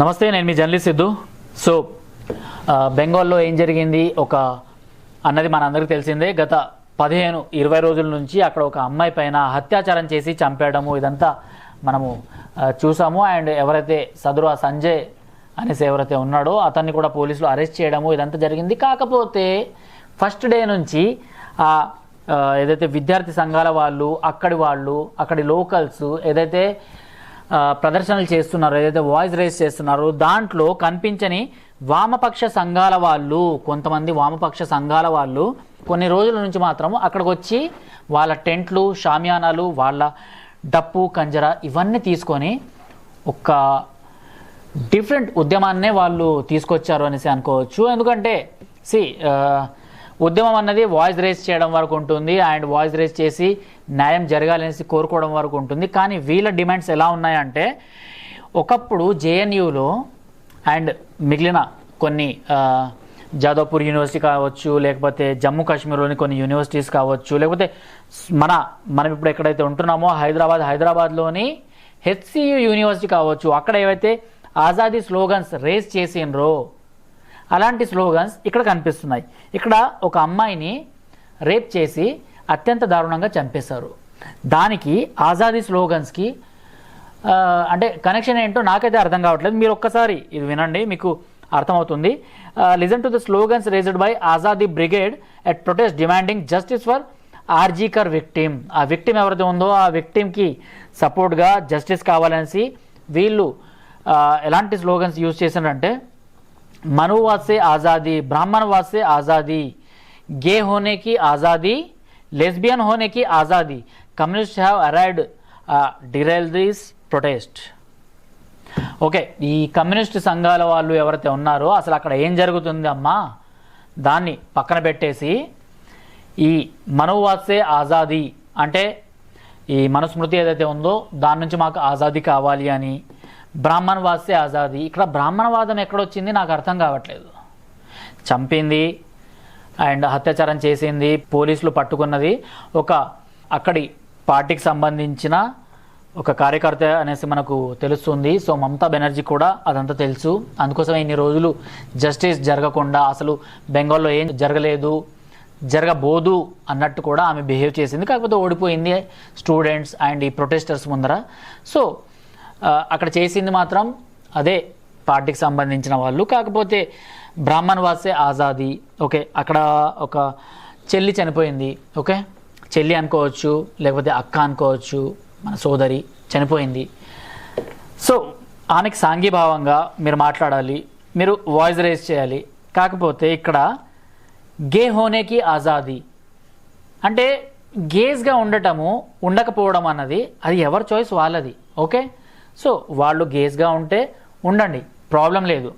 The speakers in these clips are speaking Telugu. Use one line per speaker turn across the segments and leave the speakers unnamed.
నమస్తే నేను మీ జర్నలిస్ట్ సిద్ధు. సో బెంగాల్లో ఏం జరిగింది? ఒక అన్నది మనందరికీ తెలిసిందే. గత పదిహేను ఇరవై రోజుల నుంచి అక్కడ ఒక అమ్మాయి పైన అత్యాచారం చేసి చంపేయడము ఇదంతా మనము చూసాము. అండ్ ఎవరైతే సదురు ఆ సంజయ్ అనేసి ఎవరైతే ఉన్నాడో అతన్ని కూడా పోలీసులు అరెస్ట్ చేయడము ఇదంతా జరిగింది. కాకపోతే ఫస్ట్ డే నుంచి ఆ ఏదైతే విద్యార్థి సంఘాల వాళ్ళు అక్కడి వాళ్ళు అక్కడి లోకల్స్ ఏదైతే ప్రదర్శనలు చేస్తున్నారు ఏదైతే వాయిస్ రేస్ చేస్తున్నారో దాంట్లో కనిపించని వామపక్ష సంఘాల వాళ్ళు కొంతమంది వామపక్ష సంఘాల వాళ్ళు కొన్ని రోజుల నుంచి మాత్రం అక్కడికి వచ్చి వాళ్ళ టెంట్లు షామియానాలు వాళ్ళ డప్పు కంజర ఇవన్నీ తీసుకొని ఒక డిఫరెంట్ ఉద్యమాన్నే వాళ్ళు తీసుకొచ్చారు అనేసి అనుకోవచ్చు. ఎందుకంటే సి ఉద్యమం అన్నది వాయిస్ రేస్ చేయడం వరకు ఉంటుంది అండ్ వాయిస్ రేస్ చేసి న్యాయం జరగాలనేసి కోరుకోవడం వరకు ఉంటుంది. కానీ వీళ్ళ డిమాండ్స్ ఎలా ఉన్నాయంటే ఒకప్పుడు జేఎన్యూలో అండ్ మిగిలిన కొన్ని జాదవ్పూర్ యూనివర్సిటీ కావచ్చు లేకపోతే జమ్మూ కాశ్మీర్లోని కొన్ని యూనివర్సిటీస్ కావచ్చు లేకపోతే మన మనం ఇప్పుడు ఎక్కడైతే ఉంటున్నామో హైదరాబాద్ హైదరాబాద్లోని హెచ్సియు యూనివర్సిటీ కావచ్చు అక్కడ ఏవైతే ఆజాదీ స్లోగన్స్ రేస్ చేసిండ్రో అలాంటి స్లోగన్స్ ఇక్కడ కనిపిస్తున్నాయి. ఇక్కడ ఒక అమ్మాయిని రేప్ చేసి అత్యంత దారుణంగా చంపేశారు. దానికి ఆజాదీ స్లోగన్స్కి అంటే కనెక్షన్ ఏంటో నాకైతే అర్థం కావట్లేదు. మీరు ఒక్కసారి ఇది వినండి మీకు అర్థమవుతుంది. Listen to the slogans raised by Azadi brigade at protest demanding justice for RG Kar victim. ఆ విక్టిమ్ ఎవరిది ఉందో ఆ విక్టిమ్కి సపోర్ట్గా జస్టిస్ కావాలనేసి వీళ్ళు ఎలాంటి స్లోగన్స్ యూజ్ చేశారంటే मनुवाद से आज़ादी ब्राह्मणवाद से आज़ादी गे होने की आज़ादी लेस्बियन होने की आज़ादी communist have arrived derail this protest okay ఈ కమ్యూనిస్ట్ సంఘాల వాళ్ళు ఎవరైతే ఉన్నారో అసలు అక్కడ ఏం జరుగుతుంది అమ్మా దాన్ని పక్కన పెట్టేసి ఈ మనోవాసే ఆజాదీ అంటే ఈ మనుస్మృతి ఏదైతే ఉందో దాని నుంచి మాకు ఆజాదీ కావాలి అని బ్రాహ్మణవాసే ఆజాదీ. ఇక్కడ బ్రాహ్మణవాదం ఎక్కడొచ్చింది నాకు అర్థం కావట్లేదు. చంపింది అండ్ అత్యాచారం చేసింది పోలీసులు పట్టుకున్నది ఒక అక్కడి పార్టీకి సంబంధించిన ఒక కార్యకర్త అనేసి మనకు తెలుస్తుంది. సో మమతా బెనర్జీ కూడా అదంతా తెలుసు. అందుకోసం ఇన్ని రోజులు జస్టిస్ జరగకుండా అసలు బెంగాల్లో ఏం జరగలేదు జరగబోదు అన్నట్టు కూడా ఆమె బిహేవ్ చేసింది. కాకపోతే ఓడిపోయింది స్టూడెంట్స్ అండ్ ఈ ప్రొటెస్టర్స్ ముందర. సో అక్కడ చేసింది మాత్రం అదే పార్టీకి సంబంధించిన వాళ్ళు. కాకపోతే బ్రాహ్మణ్ వాసే ఆజాదీ ఓకే అక్కడ ఒక చెల్లి చనిపోయింది ఓకే? చెల్లి అనుకోవచ్చు లేకపోతే అక్క అనుకోవచ్చు మన సోదరి చనిపోయింది. సో ఆమెకి సాంఘీభావంగా మీరు మాట్లాడాలి మీరు వాయిస్ రేజ్ చేయాలి. కాకపోతే ఇక్కడ గే హోనేకి ఆజాదీ. అంటే గేజ్గా ఉండటము ఉండకపోవడం అన్నది అది ఎవరి చాయిస్ వాళ్ళది ఓకే? సో వాళ్ళు గేజ్గా ఉంటే ఉండండి ప్రాబ్లం లేదు.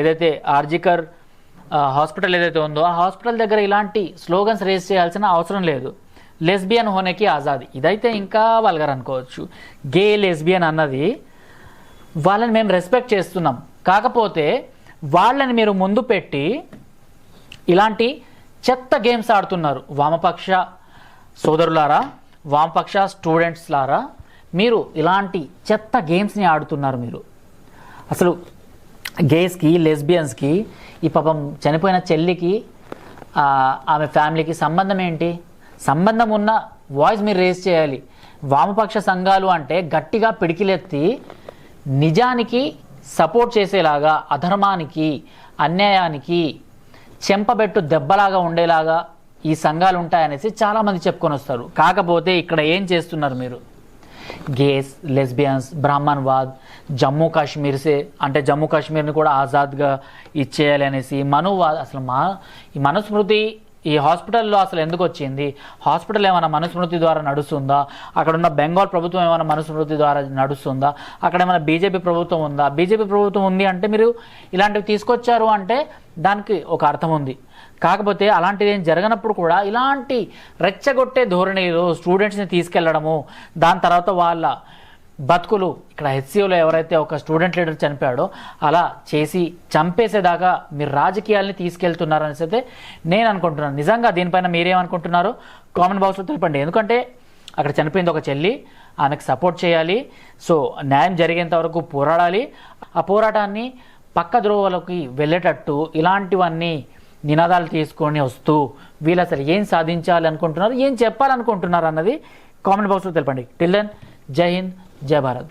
ఏదైతే ఆర్జికర్ హాస్పిటల్ ఏదైతే ఉందో ఆ హాస్పిటల్ దగ్గర ఇలాంటి స్లోగన్స్ రేస్ చేయాల్సిన అవసరం లేదు. లెస్బియన్ హోనేకి ఆజాద్. ఇదైతే ఇంకా వల్గర్ అనుకోవచ్చు. గే లెస్బియన్ అన్నది వాళ్ళని మేము రెస్పెక్ట్ చేస్తున్నాం. కాకపోతే వాళ్ళని మీరు ముందు పెట్టి ఇలాంటి చెత్త గేమ్స్ ఆడుతున్నారు. వామపక్ష సోదరులారా వామపక్ష స్టూడెంట్స్ లారా మీరు ఇలాంటి చెత్త గేమ్స్ని ఆడుతున్నారు మీరు. అసలు గేస్కి లెస్బియన్స్కి ఈ పాపం చనిపోయిన చెల్లికి ఆమె ఫ్యామిలీకి సంబంధం ఏంటి? సంబంధం ఉన్న వాయిస్ మీరు రేస్ చేయాలి. వామపక్ష సంఘాలు అంటే గట్టిగా పిడికిలెత్తి నిజానికి సపోర్ట్ చేసేలాగా అధర్మానికి అన్యాయానికి చెంపబెట్టు దెబ్బలాగా ఉండేలాగా ఈ సంఘాలు ఉంటాయనేసి చాలామంది చెప్పుకొని వస్తారు కాకపోతే ఇక్కడ ఏం చేస్తున్నారు మీరు? గేస్ లెస్బియన్స్ బ్రాహ్మణ్వాద్ జమ్మూ కాశ్మీర్సే అంటే జమ్మూ కాశ్మీర్ని కూడా ఆజాద్గా ఇచ్చేయాలి అనేసి మనువాద్ అసలు మా ఈ మనుస్మృతి ఈ హాస్పిటల్లో అసలు ఎందుకు వచ్చింది? హాస్పిటల్ ఏమైనా మనుస్మృతి ద్వారా నడుస్తుందా? అక్కడ ఉన్న బెంగాల్ ప్రభుత్వం ఏమైనా మనుస్మృతి ద్వారా నడుస్తుందా? అక్కడ ఏమైనా బీజేపీ ప్రభుత్వం ఉందా? బీజేపీ ప్రభుత్వం ఉంది అంటే మీరు ఇలాంటివి తీసుకొచ్చారు అంటే దానికి ఒక అర్థం ఉంది. కాకపోతే అలాంటిది ఏం జరగనప్పుడు కూడా ఇలాంటి రెచ్చగొట్టే ధోరణిలో స్టూడెంట్స్ని తీసుకెళ్ళడము దాని తర్వాత వాళ్ళ బతుకులు. ఇక్కడ హెచ్సిఓలో ఎవరైతే ఒక స్టూడెంట్ లీడర్ చనిపోయాడో అలా చేసి చంపేసేదాకా మీరు రాజకీయాల్ని తీసుకెళ్తున్నారనేసి అయితే నేను అనుకుంటున్నాను. నిజంగా దీనిపైన మీరేమనుకుంటున్నారు? కామెంట్ బాక్స్లో తెలపండి. ఎందుకంటే అక్కడ చనిపోయింది ఒక చెల్లి ఆమెకు సపోర్ట్ చేయాలి. సో న్యాయం జరిగేంత వరకు పోరాడాలి. ఆ పోరాటాన్ని పక్క ద్రోవలకి వెళ్ళేటట్టు ఇలాంటివన్నీ నినాదాలు తీసుకొని వస్తూ వీళ్ళు అసలు ఏం సాధించాలి అనుకుంటున్నారు? ఏం చెప్పాలనుకుంటున్నారు అన్నది కామెంట్ బాక్స్లో తెలపండి. టిల్ దెన్ జై హింద్. జై భారత్